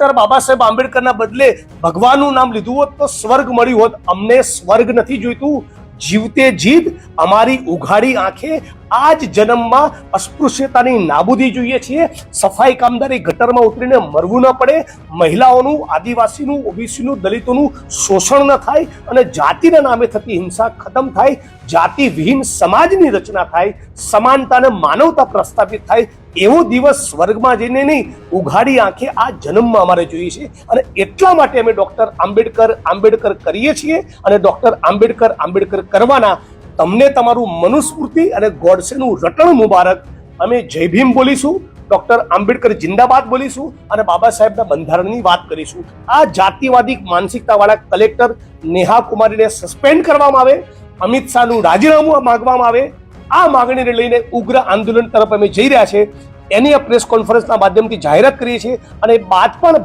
Doctor Baba Saheb આંબેડકરના બદલે ભગવાનનું નામ લીધું હોત તો સ્વર્ગ મળ્યું હોત. અમને સ્વર્ગ નથી જોઈતું. જીવતે જીત અમારી ઉઘાડી આંખે આ જ જન્મમાં અસ્પૃશ્યતાની નાબૂદી જોઈએ છીએ. સફાઈ કામદારી ગટરમાં ઉતરીને મરવું ન પડે. મહિલાઓનું, આદિવાસીનું, ઓબીસીનું, દલિતોનું શોષણ ન થાય અને જાતિના નામે થતી હિંસા ખતમ થાય. જાતિ વિહીન સમાજની રચના થાય. સમાનતા અને માનવતા પ્રસ્થાપિત થાય. એવો દિવસ સ્વર્ગમાં જઈને નહીં, ઉઘાડી આંખે આ જન્મમાં અમારે જોઈએ છે. અને એટલા માટે અમે ડોક્ટર આંબેડકર આંબેડકર કરીએ છીએ. અને ડોક્ટર આંબેડકર આંબેડકર કરવાના તમને તમારું મનુસ્મૃતિ અને ગોડસેનું રટણ મુબારક. અમે જય ભીમ બોલીશું, ડૉક્ટર આંબેડકર જિંદાબાદ બોલીશું અને બાબા સાહેબના બંધારણની વાત કરીશું. આ જાતિવાદી માનસિકતાવાળા કલેક્ટર નેહા કુમારીને સસ્પેન્ડ કરવામાં આવે, અમિત શાહનું રાજીનામું માગવામાં આવે. આ માગણીને લઈને ઉગ્ર આંદોલન તરફ અમે જઈ રહ્યા છે. એની આ પ્રેસ કોન્ફરન્સના માધ્યમથી જાહેરાત કરીએ છીએ અને બાદ પણ